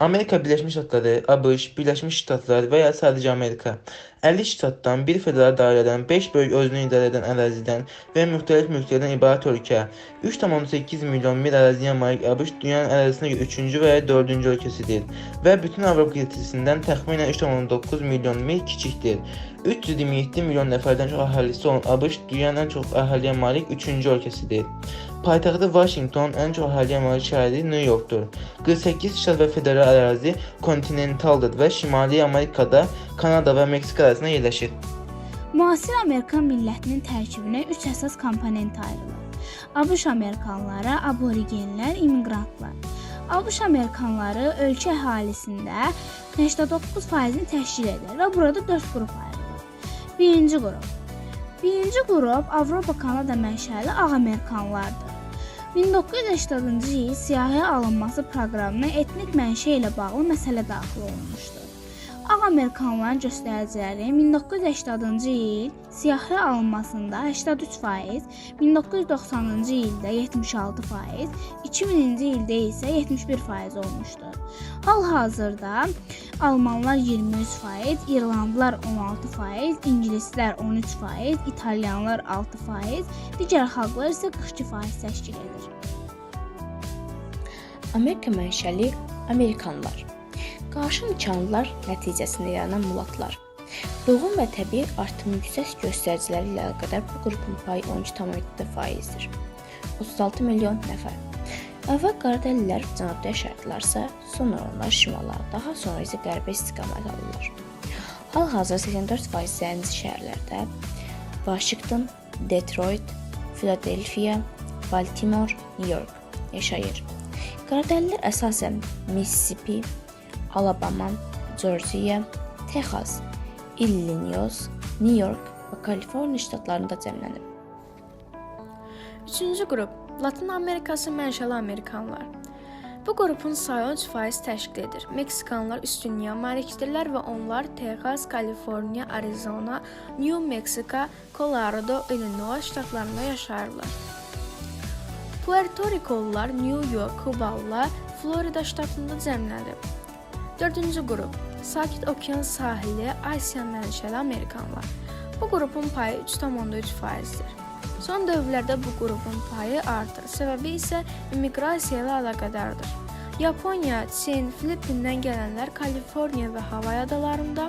Amerika Birleşmiş Ştatları, ABŞ, Birleşmiş Ştatlar veya sadece Amerika 50 ştatdan bir federal dairədən 5 bölük özünü idarə edən ərazidən və müxtəlif mülklərdən ibarət ölkə. 3,8 milyon mil əraziyə malik ABŞ dünyanın ərazisinə görə 3-cü və ya 4-cü ölkəsidir bütün Avropa qitəsindən təxminən 3,9 milyon mil kiçikdir. 327 milyon nəfərdən çox əhalisi olan ABŞ dünyanın ən çox əhaliyə malik 3-cü ölkəsidir. Paytaxtı Washington, ən çox əhaliyə malik şəhəri New Yorkdur. 48 ştat və federal ərazi kontinentaldır və Şimali Amerikada, Kanada və Meksika arasında yerləşir. Müasir Amerikan millətinin tərkibinə 3 əsas komponent ayrılır. ABŞ Amerikanları, aborigenlər, immiqrantlar. ABŞ Amerikanları ölkə əhalisində 89%-ni təşkil edir və burada 4 qrup ayrılır. Birinci qrup. Birinci qrup Avropa Kanada mənşəli ağ Amerikanlardır. 1980-cı il siyahıya alınması proqramına etnik mənşə ilə bağlı məsələ daxil olunmuşdur. Ağ Amerikanların göstəriciləri 1980-cı il siyahıya alınmasında 83%, 1990-cı ildə 76%, 2000-ci ildə isə 71% olmuşdur. Hal-hazırda Almanlar 23%, İrlandlılar 16%, İngilislər 13%, İtalyanlar 6%, digər xalqlar isə 42% təşkil edir. Amerika mənşəli Amerikanlar. Qarşı nişanlılar nəticəsində yaranan mulatlar. Doğum və təbii artım yüksək göstəriciləri ilə əlaqədar bu qrupun payı 12,7%-dir. 36 milyon nəfər. Əvvəl qaradəlilər cənubda yaşayırdılarsa, sonra onlar şimala, daha sonra isə qərbə istiqamət alırlar. Hal-hazırda 84% zənci şəhərlərdə Washington, Detroit, Philadelphia, Baltimore, New York yaşayır. Qaradəlilər əsasən Mississippi, Alabama, Georgia, Texas, Illinois, New York və Kaliforniya ştatlarında cəmlənib. Üçüncü qrup Latın Amerikası mənşəli Amerikanlar. Bu qrupun sayı 3% təşkil edir. Meksikanlar üstünlüyə malikdirlər və onlar Texas, Kaliforniya, Arizona, New Mexico, Colorado, Illinois ştatlarında yaşayırlar. Puerto Rikolular New York, Kubalılar Florida ştatında cəmlənib. Dördüncü qrup Sakit Okean sahili Asiya mənşəli Amerikanlar. Bu qrupun payı 3,3%-dir. Son dövrlərdə bu qrupun payı artır. Səbəbi isə immiqrasiya ilə əlaqədardır. Yaponiya, Çin, Filippindən gələnlər Kaliforniya və Havay adalarında,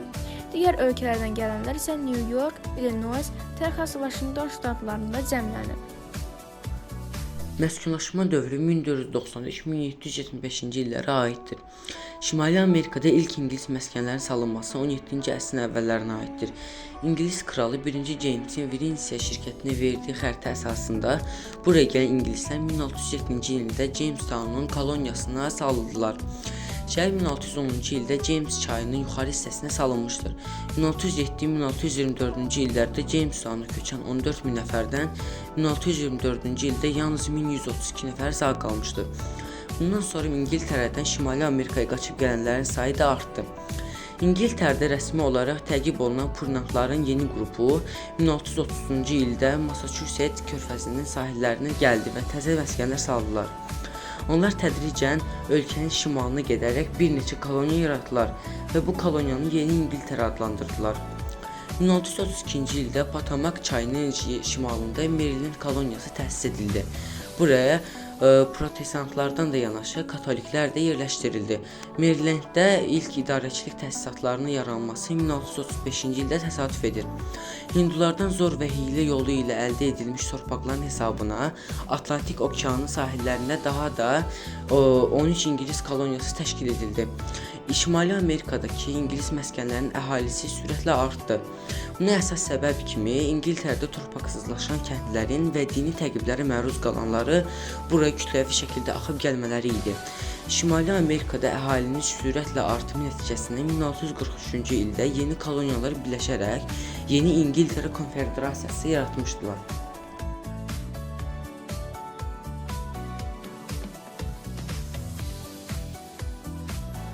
digər ölkələrdən gələnlər isə New York, Illinois, Texas, Washington ştatlarında cəmlənib. Məskunlaşma dövrü 1493-1775-ci illərə aiddir. Şimali Amerikada ilk ingilis məskənlərinin salınması 17-ci əsrin əvvəllərinə aiddir. İngilis kralı 1-ci Jamesin Virensiya şirkətinə verdiyi xəritə əsasında buraya gələn ingilislər 1607-ci ildə Jamestownun koloniyasına salındılar. Şəhər 1610-cu ildə James çayının yuxarı hissəsinə salınmışdır. 1607-1624-cü illərdə Jamestowna köçən 14 min nəfərdən 1624-cü ildə yalnız 1132 nəfər sağ qalmışdır. Bundan sonra İngiltərədən Şimali Amerikaya qaçıb gələnlərin sayı da artdı. İngiltərədə rəsmi olaraq təqib olunan Purnatların yeni qrupu 1630-cu ildə Massachusetts körfəzinin sahillərinə gəldi və təzə məskənlər saldılar. Onlar tədricən ölkənin şimalına gedərək bir neçə koloniya yaratdılar və bu koloniyanı Yeni İngiltərə adlandırdılar. 1632-ci ildə Potomac çayının şi- şimalında Maryland koloniyası təsis edildi. Buraya protestantlardan da yanaşı katoliklər də yerləşdirildi. Marylanddə ilk idarəçilik təsisatlarının yaranması 1635-ci ildə təsadüf edir. Hindulardan zor və hiylə yolu ilə əldə edilmiş torpaqların hesabına Atlantik okeanı sahillərində daha da o, 13 İngilis koloniyası təşkil edildi. Şimali Amerikadakı İngilis məskənlərinin əhalisi sürətlə artdı. Buna əsas səbəb kimi İngiltərədə torpaqsızlaşan kəndlərin və dini təqiblərə məruz qalanları buraya kütləvi şəkildə axıb gəlmələri idi. Şimali Amerikada əhalinin sürətlə artımı nəticəsində 1643-cü ildə yeni koloniyalar birləşərək Yeni İngiltərə Konfederasiyası yaratmışdılar.